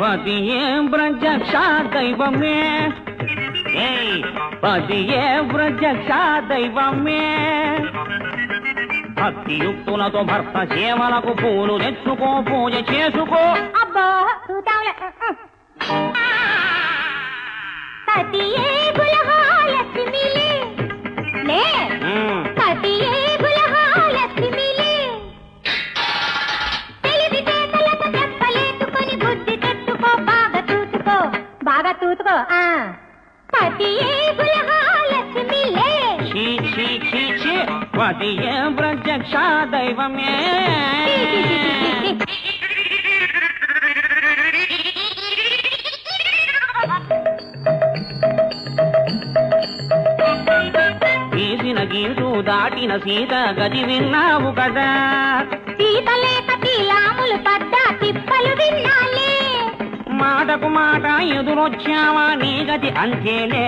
பதியே பிரஜக்ஷா தெய்வமே ஏய் பதியே பிரஜக்ஷா தெய்வమే భక్తియుక్తులతో భర్త సేవలకు పూలు తెచ్చుకో పూజ చేసుకో అబ్బా పతియే ఛీ పతియే ప్రత్యక్ష దైవమే. తీసిన గీటు దాటిన సీత గది విన్నావు కదా? సీతలేక తీలాములు పడ్డా తిప్పలు విన్నాలే మాటకు మాట ఎదురొచ్చావా నీ గది అంతేలే.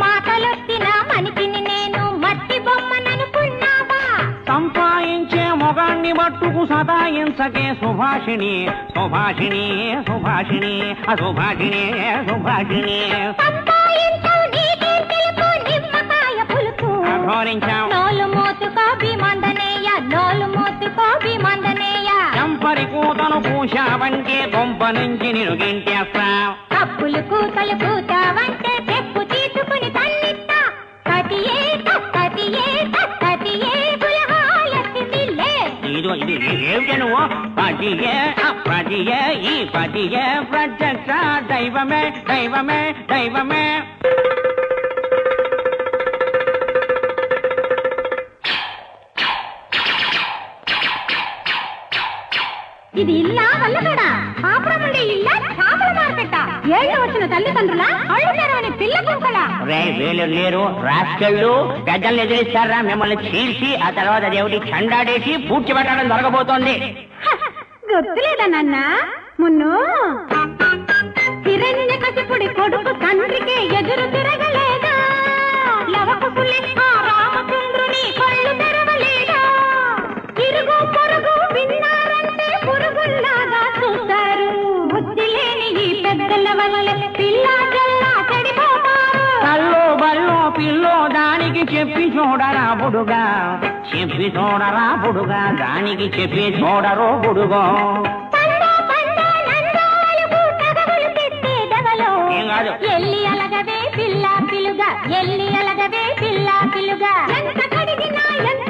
మాటలొచ్చిన మనిషిని నేను మట్టి బొమ్మననుకున్నావా? సంపాదించే మొగాన్ని మట్టుకు సదాయించకే సుభాషిణి సుభాషిణి సుభాషిణి అసుభాషిణి సుభాషిణి. సంపాయించవు కూతను పూశావంటే కొంప నుంచి నిరుగించేస్తా తప్పులు కూతలు కూతావంటే తెప్పు తీసుకుని తన్నిస్తా ఇది ఇది ఏమిటి నువ్వు? ఈ పతియే ప్రత్యక్ష దైవమే దైవమే దైవమే. ఇది ఇల్లా వల్లగడా? కాపురం ఉండే ఇల్లా చేపల మార్కెట్టా ఏళ్ళు వచ్చిన తల్లిదండ్రుల కళ్ళు తెరవని పిల్ల కుక్కల రే వీళ్ళు లేరు. రాస్కెళ్ళు పెద్దల్ని ఎదిరిస్తారా మిమ్మల్ని చీల్చి ఆ తర్వాత దేవుడి చండాడేసి పూడ్చి పెట్టడం జరగబోతోంది గుర్తులేదా నాన్న? మున్ను? హిరణ్య కసిపుడి కొడుకు తండ్రికి ఎదురు తిరగలేదా? చెప్పి చూడరా బుడుగా. చెప్పి చూడరా బుడుగా. దానికి చెప్పి చూడరో బుడుగో. ఏం కాదు. ఎల్లి అలగవే పిల్ల పిలుగా. ఎల్లి అలగవే పిల్ల పిలుగా. లంక